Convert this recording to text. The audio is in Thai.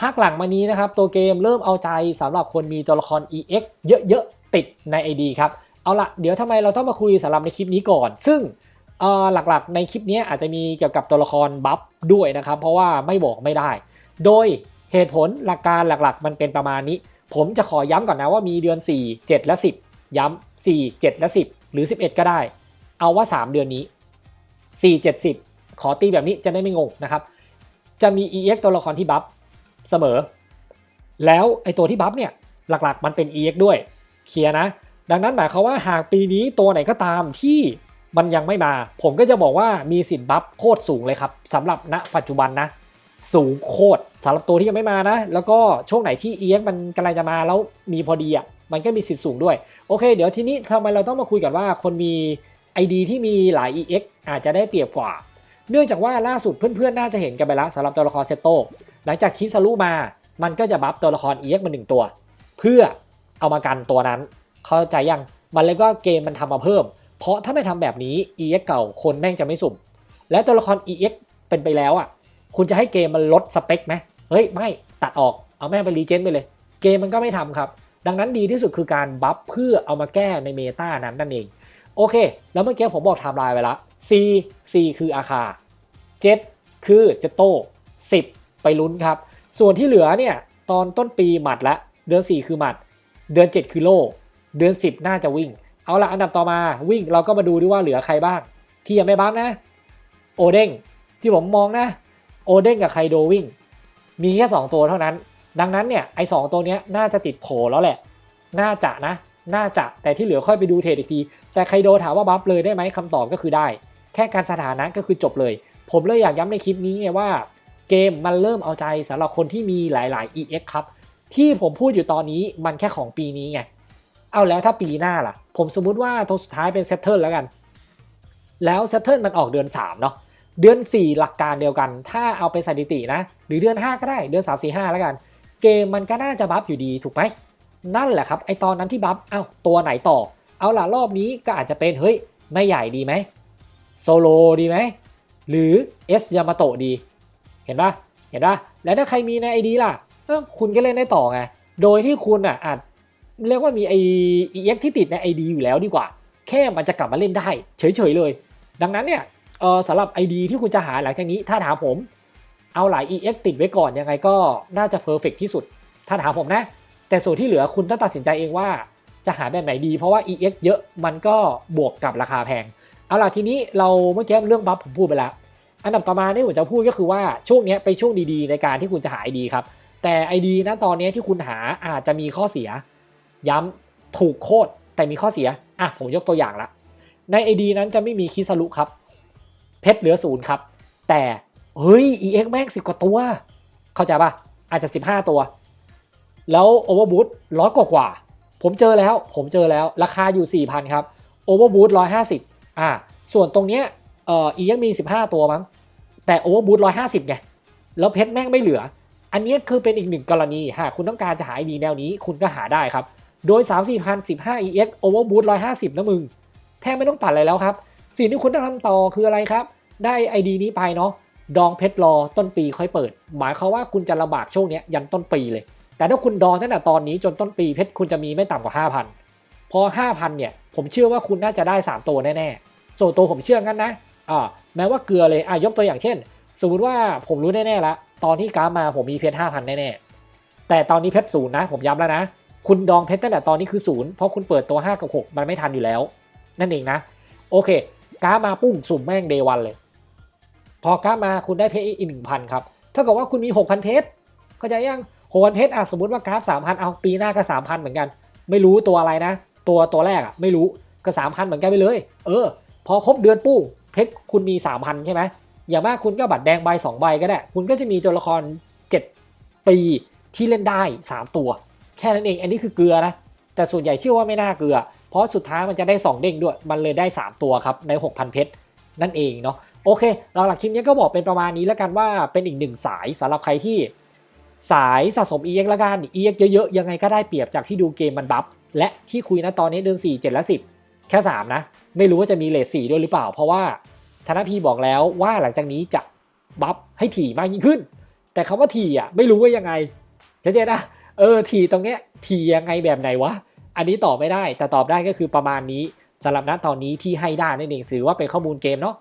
ภาคหลังมานี้นะครับตัวเกมเริ่มเอาใจสำหรับคนมีตัวละคร EX เยอะๆ ติดใน ID ครับ เอาละเดี๋ยวทำไมเราต้องมาคุยสำหรับในคลิปนี้ก่อน ซึ่งหลักๆ ในคลิปนี้อาจจะมีเกี่ยวกับตัวละครบัฟด้วยนะครับ เพราะว่าไม่บอกไม่ได้ โดยเหตุผลหลักการหลักๆ มันเป็นประมาณนี้ ผมจะขอย้ำก่อนนะว่ามีเดือน 4 7 และ 10 ย้ำ4 7 และ 10 หรือ 11 ก็ได้ เอาว่า 3 เดือนนี้ 4 7 10 ขอตีแบบนี้จะได้ไม่งงนะครับ จะมี EX ตัวละครที่บัฟ เสมอ แล้วไอตัวที่บัฟเนี่ยหลักๆมันเป็น EX ด้วยเคลียร์นะ ดังนั้นหมายความว่าหากปีนี้ตัวไหนก็ตามที่มันยังไม่มา ผมก็จะบอกว่ามีสิทธิ์บัฟโคตรสูงเลยครับสำหรับณปัจจุบันนะ สูงโคตรสำหรับตัวที่ยังไม่มานะ แล้วก็ช่วงไหนที่ EX มันกำลังจะมาแล้วมีพอดีอะมันก็มีสิทธิ์สูงด้วย โอเค เดี๋ยวทีนี้ทำไมเราต้องมาคุยกันว่าคนมี ID ที่มีหลาย EX อาจจะได้เปรียบกว่า เนื่องจากว่าล่าสุดเพื่อนๆ น่าจะเห็นกันไปแล้วสำหรับตัวละครเซโต หลังจากคิสารุมา มันก็จะบัฟตัวละคร EX มาหนึ่งตัว เพื่อเอามากันตัวนั้น เข้าใจยังมันเลยก็เกมมันทำมาเพิ่ม เพราะถ้าไม่ทำแบบนี้ EX เก่าคนแม่งจะไม่สุ่ม และตัวละคร EX เป็นไปแล้วอะ คุณจะให้เกมมันลดสเปคไหมเฮ้ยไม่ตัดออกเอาแม่งไปรีเจนไปเลย เกมมันก็ไม่ทำครับ ดังนั้นดีที่สุดคือการบัฟเพื่อเอามาแก้ในเมตานั้นนั่นเอง โอเค แล้วเมื่อกี้ผมบอกไทม์ไลน์ไปล้ว C C คืออาคา 7 คือเซโต10 ไปลุ้นครับ ส่วนที่เหลือเนี่ยตอนต้นปีหมัดละ เดือน 4 คือหมัด เดือน 7 คือโล เดือน 10 น่าจะวิ่ง เอาละอันดับต่อมาวิ่งเราก็มาดูดีว่าเหลือใครบ้าง ที่ยังไม่บัฟนะ โอเด้งที่ผมมองนะ โอเด้งกับไคโดวิ่ง มีแค่ 2 ตัวเท่านั้น ดังนั้นเนี่ยไอ้สตัวเนี้ยน่าจะติดโผแล้วแหละ น่าจะนะ น่าจะแต่ที่เหลือค่อยไปดูเทรดอีกที แต่ไคโดถามว่าบัฟเลยได้ไหมคำตอบก็คือได้ แค่การสถานะก็คือจบเลย ผมเลยอยากย้ำในคลิปนี้ไงว่า เกมมันเริ่มเอาใจสำหรับคนที่มีหลาย ๆ EX ครับ ที่ผมพูดอยู่ตอนนี้มันแค่ของปีนี้ไง เอาแล้วถ้าปีหน้าล่ะ ผมสมมุติว่าตัวสุดท้ายเป็นเซตเทิลแล้วกัน แล้วเซตเทิลมันออกเดือน 3 เนาะ เดือน 4 หลักการเดียวกัน ถ้าเอาไปสถิตินะ หรือเดือน 5 ก็ได้ เดือน 3 4 5 แล้วกัน เกมมันก็น่าจะบัฟอยู่ดีถูกไหม นั่นแหละครับ ไอตอนนั้นที่บัฟ เอ้า ตัวไหนต่อ เอาล่ะรอบนี้ก็อาจจะเป็น เฮ้ย ไม่ใหญ่ดีไหมโซโลดีไหม หรือเอสยามาโตดี เห็นปะเห็นปะแล้วถ้าใครมีในไอดีล่ะเอ้าคุณก็เล่นได้ต่อไง โดยที่คุณอะอาจเรียกว่ามีไอเอ็กที่ติดในไอดีอยู่แล้วดีกว่า แค่มันจะกลับมาเล่นได้ เฉยๆเลย ดังนั้นเนี่ยเออสำหรับ ID ที่คุณจะหาหลังจากนี้ถ้าถามผม เอาหลาย EX ติดไว้ก่อนยังไงก็น่าจะเพอร์เฟกที่สุด ถ้าถามผมนะ แต่ส่วนที่เหลือคุณต้องตัดสินใจเองว่าจะหาแบบไหนดี เพราะว่า EX เยอะมันก็บวกกับราคาแพง เอาล่ะทีนี้เราเมื่อกี้เรื่องบัฟผมพูดไปแล้ว อันดับต่อมาที่ผมจะพูดก็คือว่าช่วงนี้เป็นช่วงดีๆ ในการที่คุณจะหา ID ครับ แต่ ID นะตอนนี้ที่คุณหาอาจจะมีข้อเสีย ย้ำถูกโคตรแต่มีข้อเสียอะผมยกตัวอย่างละใน ID นั้นจะไม่มีคิสรุครับ เพชรเหลือศูนย์ครับ แต่เฮ้ย EX แม่งสิบกว่าตัว เข้าใจปะอาจจะ 15 ตัว แล้วโอเวอร์บูทร้อยกว่ากว่า ผมเจอแล้ว ผมเจอแล้ว ราคาอยู่ 4,000 ครับโอเวอร์บูทร้อยห้าสิบอ่า ส่วนตรงเนี้ย เอ่อ EX มี 15 ตัวมั้ง แต่โอเวอร์บูทร้อยห้าสิบไง แล้วเพชรแม่งไม่เหลือ อันนี้คือเป็นอีกหนึ่งกรณี หากคุณต้องการจะหา ID แนวนี้คุณก็หาได้ครับ โดย 3 4 0 15 EX Overboot 150 นะมึง แทบไม่ต้องปัดอะไรแล้วครับ สิ่งที่คุณต้องทำต่อคืออะไรครับ ได้ ID นี้ไปเนาะ ดองเพชรรอต้นปีค่อยเปิด หมายความว่าคุณจะลำบากช่วงนี้ยยันต้นปีเลย แต่ถ้าคุณดองตั้งแต่ตอนนี้จนต้นปีเพชรคุณจะมีไม่ต่ำกว่า 5,000 พอ 5,000 เนี่ย ผมเชื่อว่าคุณน่าจะได้ 3 ตัวแน่ๆส่วนตัวผมเชื่องั้นนะ อ่าแม้ว่าเกลือเลยอะยกตัวอย่างเช่น สมมติว่าผมรู้แน่ๆแล้วตอนที่กราฟมาผมมีเพชร5,000แน่ๆแต่ตอนนี้เพชรศูนย์นะ ผมย้ำแล้วนะ คุณดองเพชรตั้งแต่ตอนนี้คือศูนย์เพราะคุณเปิดตัว 5 กับ 6 มันไม่ทันอยู่แล้ว นั่นเองนะ โอเคกราฟมาปุ้งสุ่มแม่งเดวันเลย พอกราฟมาคุณได้เพชรอีกหนึ่งพันครับเท่ากับว่าคุณมี 6,000 เพชรเข้าใจยัง6,000เพชรอะสมมติว่ากราฟ3,000เอาปีหน้าก็3,000เหมือนกัน ไม่รู้ตัวอะไรนะ ตัวตัวแรกอะไม่รู้ก็3,000เหมือนกันไปเลย เออ พอครบเดือนปุ้ง เพชรคุณมี 3,000 ใช่ไหมอย่างมากคุณก็บัตรแดงใบ2ใบก็ได้ คุณก็จะมีตัวละคร 7 ปีที่เล่นได้ 3 ตัว แค่นั้นเอง อันนี้คือเกลือนะ แต่ส่วนใหญ่เชื่อว่าไม่น่าเกลือ เพราะสุดท้ายมันจะได้ 2 เด้งด้วย มันเลยได้ 3 ตัวครับใน 6,000 เพชรนั่นเองเนาะโอเคเราหลักคลิปนี้ก็บอกเป็นประมาณนี้แล้วกันว่าเป็นอีกหนึ่งสายสำหรับใครที่สายสะสม EX ละกัน EX เยอะๆ ยังไงก็ได้เปรียบจากที่ดูเกมมันบัฟและที่คุยนะตอนนี้เดือน4 7และ10 แค่ 3 นะ ไม่รู้ว่าจะมีเลท4ด้วยหรือเปล่า เพราะว่าธนพีบอกแล้วว่าหลังจากนี้จะบัฟให้ถี่มากยิ่งขึ้น แต่คำว่าถี่อะไม่รู้ว่ายังไงชัดเจนนะเออถี่ตรงเนี้ยถี่ยังไงแบบไหนวะอันนี้ตอบไม่ได้แต่ตอบได้ก็คือประมาณนี้สำหรับณตอนนี้ที่ให้ได้นั่นเองถือว่าเป็นข้อมูลเกมเนาะ